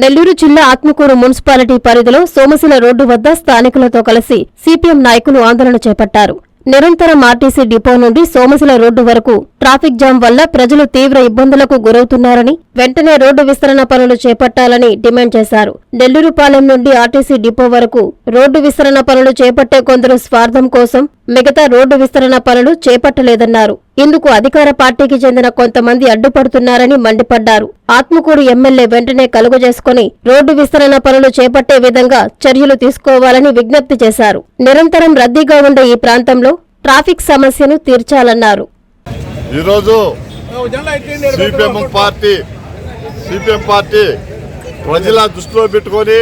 నెల్లూరు జిల్లా ఆత్మకూరు మున్సిపాలిటీ పరిధిలో సోమశిల రోడ్డు వద్ద స్థానికులతో కలిసి సిపిఎం నాయకులు ఆందోళన చేపట్టారు. నిరంతరం ఆర్టీసీ డిపో నుండి సోమశిల రోడ్డు వరకు ట్రాఫిక్ జామ్ వల్ల ప్రజలు తీవ్ర ఇబ్బందులకు గురవుతున్నారని వెంటనే రోడ్డు విస్తరణ పనులు చేపట్టాలని డిమాండ్ చేశారు. నెల్లూరుపాలెం నుండి ఆర్టీసీ డిపో వరకు రోడ్డు విస్తరణ పనులు చేపట్టే కొందరు స్వార్థం కోసం మిగతా రోడ్డు విస్తరణ పనులు చేపట్టలేదన్నారు. ఇందుకు అధికార పార్టీకి చెందిన కొంతమంది అడ్డుపడుతున్నారని మండిపడ్డారు. ఆత్మకూరు ఎమ్మెల్యే వెంటనే కలుగజేసుకుని రోడ్డు విస్తరణ పనులు చేపట్టే విధంగా చర్యలు తీసుకోవాలని విజ్ఞప్తి చేశారు. నిరంతరం రద్దీగా ఉండే ఈ ప్రాంతంలో ట్రాఫిక్ సమస్యను తీర్చాలన్నారు. ఈరోజు సిపిఎం పార్టీ సిపిఎం పార్టీ ప్రజల దృష్టిలో పెట్టుకొని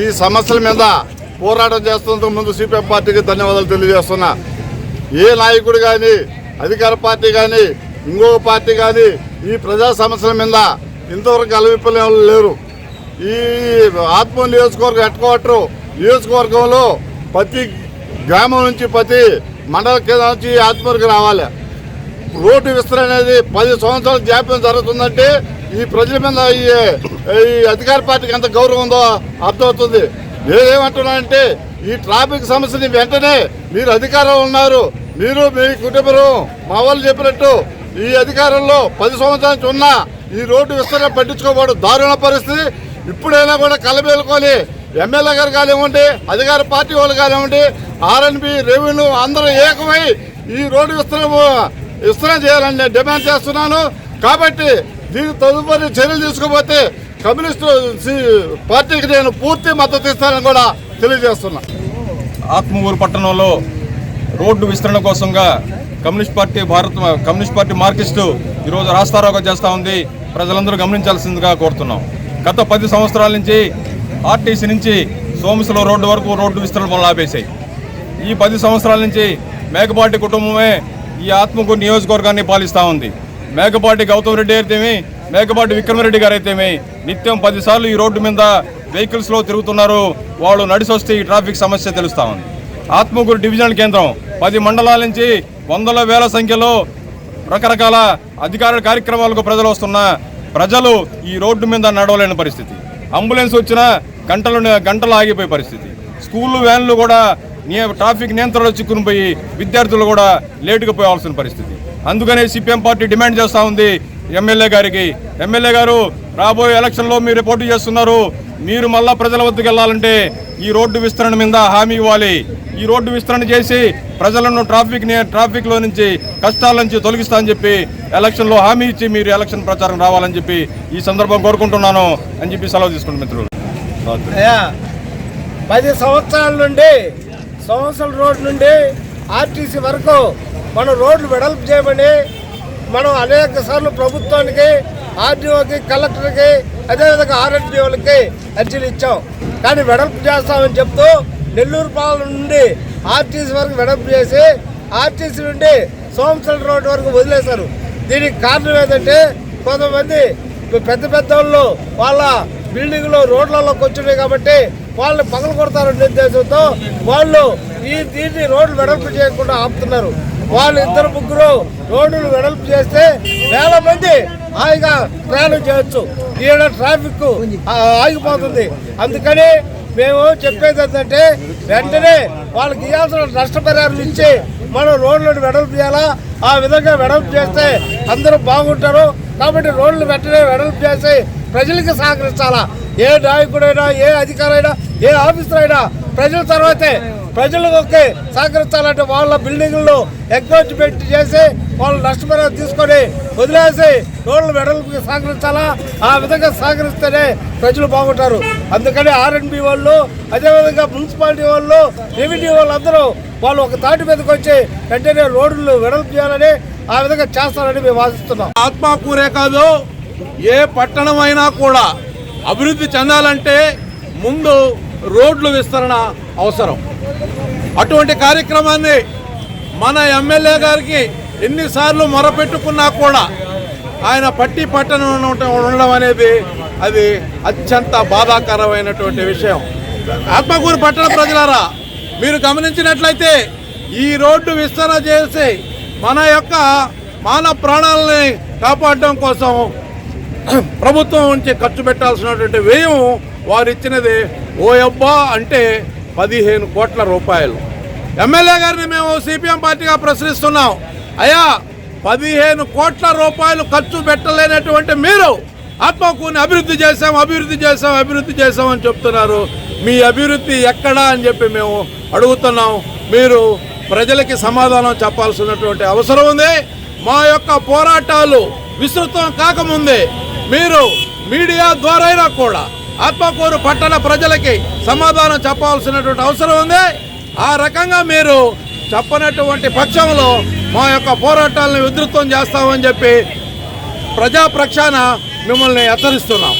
ఈ సమస్యల మీద పోరాటం చేస్తున్నందుకు ముందు సిపిఎం పార్టీకి ధన్యవాదాలు తెలియజేస్తున్నా. ఏ నాయకుడు కానీ అధికార పార్టీ కానీ ఇంకొక పార్టీ కానీ ఈ ప్రజా సమస్యల మీద ఇంతవరకు అలవిపలే లేరు. ఈ ఆత్మ నియోజకవర్గం హెడ్ క్వార్టర్ నియోజకవర్గంలో ప్రతి గ్రామం నుంచి ప్రతి మండల కేంద్రం నుంచి ఆత్మూరుకి రావాలి. రోడ్డు విస్తరణ అనేది పది సంవత్సరాల జాప్యం జరుగుతుందంటే ఈ ప్రజల మీద ఈ అధికార పార్టీకి ఎంత గౌరవం ఉందో అర్థమవుతుంది. నేనేమంటున్నానంటే ఈ ట్రాఫిక్ సమస్యని వెంటనే మీరు అధికారంలో ఉన్నారు. మీరు మీ కుటుంబం మా వాళ్ళు చెప్పినట్టు ఈ అధికారంలో పది సంవత్సరాల నుంచి ఉన్నా ఈ రోడ్డు విస్తరణ పట్టించుకోబడు దారుణ పరిస్థితి. ఇప్పుడైనా కూడా కలబేలుకొని ఎమ్మెల్యే గారు కానివ్వండి అధికార పార్టీ వాళ్ళు కానివ్వండి ఆర్ఎన్బి రెవెన్యూ అందరూ ఏకమై ఈ రోడ్డు విస్తరణ విస్తరణ చేయాలని నేను డిమాండ్ చేస్తున్నాను. కాబట్టి దీనికి తదుపరి చర్యలు తీసుకోకపోతే కమ్యూనిస్టు పార్టీకి నేను పూర్తి మద్దతు ఇస్తానని కూడా తెలియజేస్తున్నా. ఆత్మూరు పట్టణంలో రోడ్డు విస్తరణ కోసంగా communist party Bharat communist party Marxist ఈరోజు రాస్తారోగా చేస్తూ ఉంది. ప్రజలందరూ గమనించాల్సిందిగా కోరుతున్నాం. గత పది సంవత్సరాల నుంచి ఆర్టీసీ నుంచి సోమశిల రోడ్డు వరకు రోడ్డు విస్తరణ పనులు ఆపేశాయి ఈ పది సంవత్సరాల నుంచి మేకపాటి కుటుంబమే ఈ ఆత్మకూరు నియోజకవర్గాన్ని పాలిస్తూ ఉంది. మేకపాటి గౌతమ్ రెడ్డి అయితేమి మేకపాటి విక్రమరెడ్డి గారు అయితేమి నిత్యం పదిసార్లు ఈ రోడ్డు మీద వెహికల్స్లో తిరుగుతున్నారు. వాళ్ళు నడిసొస్తే ఈ ట్రాఫిక్ సమస్య తెలుస్తా ఉంది. ఆత్మకూరు డివిజనల్ కేంద్రం పది మండలాల నుంచి వందల వేల సంఖ్యలో రకరకాల అధికార కార్యక్రమాలకు ప్రజలు వస్తున్నా ప్రజలు ఈ రోడ్డు మీద నడవలేని పరిస్థితి. అంబులెన్స్ వచ్చినా గంటలు గంటలు ఆగిపోయే పరిస్థితి. స్కూళ్ళు వ్యాన్లు కూడా ట్రాఫిక్ నియంత్రణలో చిక్కుని పోయి విద్యార్థులు కూడా లేటుగా పోవాల్సిన పరిస్థితి. అందుకనే సిపిఎం పార్టీ డిమాండ్ చేస్తూ ఉంది. ఎమ్మెల్యే గారికి. ఎమ్మెల్యే గారు రాబోయే ఎలక్షన్లో మీరు పోటీ చేస్తున్నారు. మీరు మళ్ళా ప్రజల వద్దకు వెళ్ళాలంటే ఈ రోడ్డు విస్తరణ మీద హామీ ఇవ్వాలి. ఈ రోడ్డు విస్తరణ చేసి ప్రజలను ట్రాఫిక్ని ట్రాఫిక్లో నుంచి కష్టాల నుంచి తొలగిస్తా అని చెప్పి ఎలక్షన్లో హామీ ఇచ్చి మీరు ఎలక్షన్ ప్రచారం రావాలని చెప్పి ఈ సందర్భం కోరుకుంటున్నాను అని చెప్పి సెలవు తీసుకుంటాం మిత్రులు. పది సంవత్సరాల నుండి సంవత్సరం రోడ్ నుండి ఆర్టీసీ వరకు మనం రోడ్లు వెడల్పు చేయమని మనం అనేక సార్లు ప్రభుత్వానికి ఆర్డీఓకి కలెక్టర్కి అదేవిధంగా ఆర్ఎన్బిఓలకి అర్జీలు ఇచ్చాం. కానీ వెడల్పు చేస్తామని చెప్తూ నెల్లూరు పాలన నుండి ఆర్టీసీ వరకు వెడల్పు చేసి ఆర్టీసీ నుండి సోమశల రోడ్ వరకు వదిలేశారు. దీనికి కారణం ఏంటంటే కొంతమంది పెద్ద పెద్ద వాళ్ళు వాళ్ళ బిల్డింగ్లు రోడ్లలోకి వచ్చినాయి కాబట్టి వాళ్ళని పగలు కొడతారనే ఉద్దేశంతో వాళ్ళు ఈ దీన్ని రోడ్లు వెడల్పు చేయకుండా ఆపుతున్నారు. వాళ్ళు ఇద్దరు ముగ్గురు రోడ్డును వెడల్పు చేస్తే వేల మంది హాయిగా ప్రయాణం చేయొచ్చు. ఈడ ట్రాఫిక్ ఆగిపోతుంది. అందుకని మేము చెప్పేది ఏంటంటే వెంటనే వాళ్ళకి ఇవ్వాల్సిన నష్టపరిహారం ఇచ్చి మనం రోడ్లను వెడల్పు చేయాలా? ఆ విధంగా వెడల్పు చేస్తే అందరూ బాగుంటారు. కాబట్టి రోడ్లు వెంటనే వెడల్పు చేసి ప్రజలకి సహకరించాలా? ఏ నాయకుడైనా ఏ అధికారైనా ఏ ఆఫీసర్ అయినా ప్రజల తర్వాతే ప్రజలకి సహకరించాలంటే వాళ్ళ బిల్డింగ్లు ఎంకరేజ్మెంట్ చేసి వాళ్ళు నష్టపరిహారం తీసుకొని వదిలేసి రోడ్లు వెడల్పుకి సహకరించాలా? ఆ విధంగా సహకరిస్తేనే ప్రజలు బాగుంటారు. అందుకని ఆర్ఎన్బి వాళ్ళు అదేవిధంగా మున్సిపాలిటీ వాళ్ళు రెవెన్యూ వాళ్ళు అందరూ వాళ్ళు ఒక తాటి మీదకి వచ్చి వెంటనే రోడ్లు వెడల్పు చేయాలని ఆ విధంగా చేస్తారని మేము ఆశిస్తున్నాం. ఆత్మకూరే కాదు ఏ పట్టణం అయినా కూడా అభివృద్ధి చెందాలంటే ముందు రోడ్లు విస్తరణ అవసరం. అటువంటి కార్యక్రమాన్ని మన ఎమ్మెల్యే గారికి ఎన్నిసార్లు మొరపెట్టుకున్నా కూడా ఆయన పట్టి పట్టణం ఉండడం అనేది అది అత్యంత బాధాకరమైనటువంటి విషయం. ఆత్మకూరు పట్టణ ప్రజలారా మీరు గమనించినట్లయితే ఈ రోడ్డు విస్తరణ చేసి మన యొక్క మానవ ప్రాణాలని కాపాడడం కోసం ప్రభుత్వం నుంచి ఖర్చు పెట్టాల్సినటువంటి వ్యయం వారు ఇచ్చినది ఓ అబ్బా అంటే పదిహేను కోట్ల రూపాయలు. ఎమ్మెల్యే గారిని మేము సిపిఎం పార్టీగా ప్రశ్నిస్తున్నాం. అయ్యా పదిహేను కోట్ల రూపాయలు ఖర్చు పెట్టలేనటువంటి మీరు ఆత్మకూని అభివృద్ధి చేశాం అభివృద్ధి చేశాం అభివృద్ధి చేశామని చెప్తున్నారు. మీ అభివృద్ధి ఎక్కడా అని చెప్పి మేము అడుగుతున్నాం. మీరు ప్రజలకి సమాధానం చెప్పాల్సినటువంటి అవసరం ఉంది. మా యొక్క పోరాటాలు విస్తృతం కాకముందే. మీరు మీడియా ద్వారా కూడా ఆత్మకూరు పట్టణ ప్రజలకి సమాధానం చెప్పాల్సినటువంటి అవసరం ఉంది. ఆ రకంగా మీరు చెప్పనటువంటి పక్షంలో మా యొక్క పోరాటాలను ఉధృతం చేస్తామని చెప్పి ప్రజా ప్రక్షాన మిమ్మల్ని హెచ్చరిస్తున్నాం.